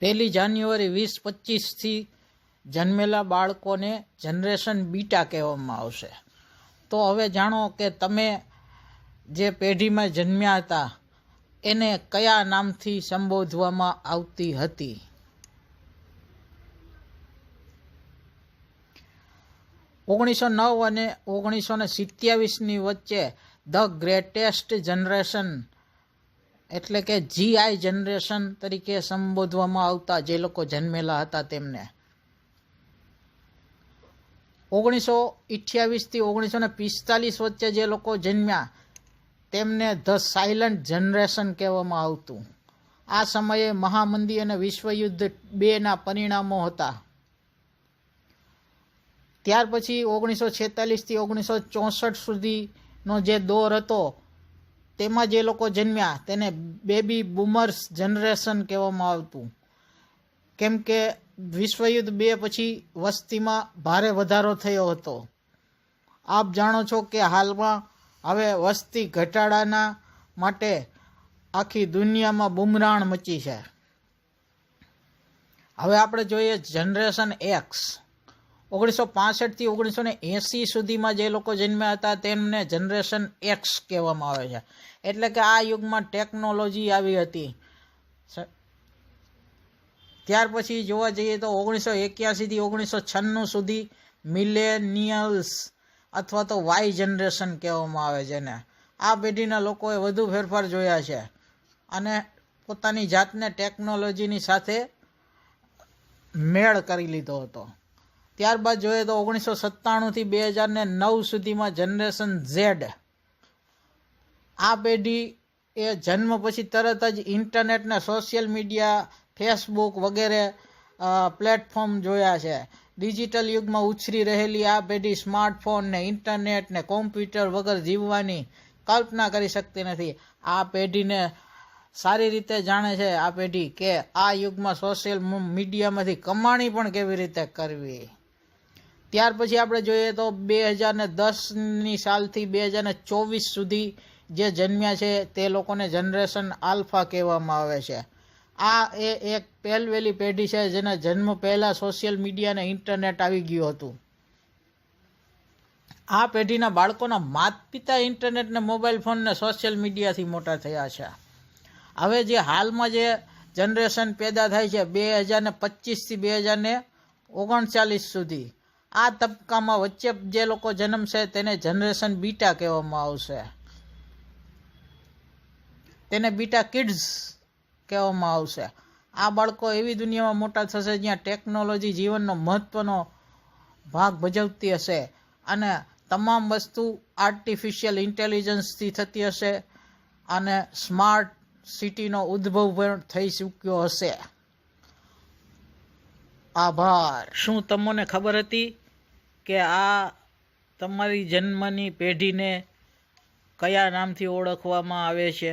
પહેલી જાન્યુઆરી વીસ પચીસથી જન્મેલા બાળકોને જનરેશન બીટા કહેવામાં આવશે. તો હવે જાણો કે તમે જે પેઢીમાં જન્મ્યા હતા, એને કયા નામથી સંબોધવામાં આવતી હતી? ઓગણીસો નવ અને ઓગણીસો ને સિત્યાવીસની વચ્ચે ધ ગ્રેટેસ્ટ જનરેશન એટલે કે જીઆઈ જનરેશન તરીકે સંબોધવામાં આવતા જે લોકો જન્મેલા હતા તેમને. ઓગણીસો અઠ્યાવીસથી ઓગણીસો ને પિસ્તાલીસ વચ્ચે જે લોકો જન્મ્યા, તેમને ધ સાયલન્ટ જનરેશન કહેવામાં આવતું. આ સમયે મહામંદી અને વિશ્વયુદ્ધ બેના પરિણામો હતા. ત્યાર પછી ઓગણીસો છેતાલીસથી ઓગણીસો ચોસઠ સુધીનો જે દોર હતો તેમાં જે લોકો જન્મ્યા, તેને બેબી બુમર્સ જનરેશન કહેવામાં આવતું. કેમ કે વિશ્વયુદ્ધ બે પછી વસ્તીમાં ભારે વધારો થયો હતો. આપ જાણો છો કે હાલમાં હવે વસ્તી ઘટાડાના માટે આખી દુનિયામાં બુમરાણ મચી છે. હવે આપણે જોઈએ જનરેશન એક્સ ઓગણીસો પાસઠથી ઓગણીસો ને એંસી સુધીમાં જે લોકો જન્મ્યા હતા, તેમને જનરેશન એક્સ કહેવામાં આવે છે. એટલે કે આ યુગમાં ટેકનોલોજી આવી હતી. ત્યાર પછી જોવા જઈએ તો ઓગણીસો એક્યાસીથી ઓગણીસો છન્નું સુધી મિલેનિયલ્સ અથવા તો વાય જનરેશન કહેવામાં આવે છે ને આ પેઢીના લોકોએ વધુ ફેરફાર જોયા છે. અને પોતાની જાતને ટેકનોલોજીની સાથે મેળ કરી લીધો હતો. ત્યારબાદ જોઈએ તો ઓગણીસો સત્તાણુંથી બે હજાર ને નવ સુધીમાં જનરેશન ઝેડ. આ પેઢી એ જન્મ પછી તરત જ ઇન્ટરનેટ ને સોશિયલ મીડિયા, ફેસબુક વગેરે પ્લેટફોર્મ જોયા છે. ડિજિટલ યુગમાં ઉછરી રહેલી આ પેઢી સ્માર્ટફોન ને ઇન્ટરનેટ ને કોમ્પ્યુટર વગર જીવવાની કલ્પના કરી શકતી નથી. આ પેઢીને સારી રીતે જાણે છે આ પેઢી કે આ યુગમાં સોશિયલ મીડિયામાંથી કમાણી પણ કેવી રીતે કરવી? ત્યાર પછી આપણે જોઈએ તો બે હજાર ને દસની સાલથી બે હજાર ને ચોવીસ સુધી જે જન્મ્યા છે તે લોકોને જનરેશન આલ્ફા કહેવામાં આવે છે. આ એ એક પહેલવેલી પેઢી છે જેના જન્મ પહેલાં સોશિયલ મીડિયા અને ઇન્ટરનેટ આવી ગયું હતું. આ પેઢીના બાળકોના માત પિતા ઇન્ટરનેટ ને મોબાઈલ ફોન ને સોશિયલ મીડિયાથી મોટા થયા છે. હવે જે હાલમાં જે જનરેશન પેદા થાય છે બે હજાર ને પચીસથી બે હજાર ને ઓગણચાલીસ સુધી. આ તબક્કામાં વચ્ચે જે લોકો જન્મશે તેને જનરેશન બીટા કહેવામાં આવશે. તેને બીટા કિડ્સ કહેવામાં આવશે. આ બાળકો એવી દુનિયામાં મોટા થશે જ્યાં ટેકનોલોજી જીવનનો મહત્વનો ભાગ ભજવતી હશે અને તમામ વસ્તુ આર્ટિફિશિયલ ઇન્ટેલિજન્સથી થતી હશે અને સ્માર્ટ સિટીનો ઉદ્ભવ પણ થઈ ચૂક્યો હશે. આભાર. શું તમને ખબર હતી કે આ તમારી જન્મની પેઢીને કયા નામથી ઓળખવામાં આવે છે?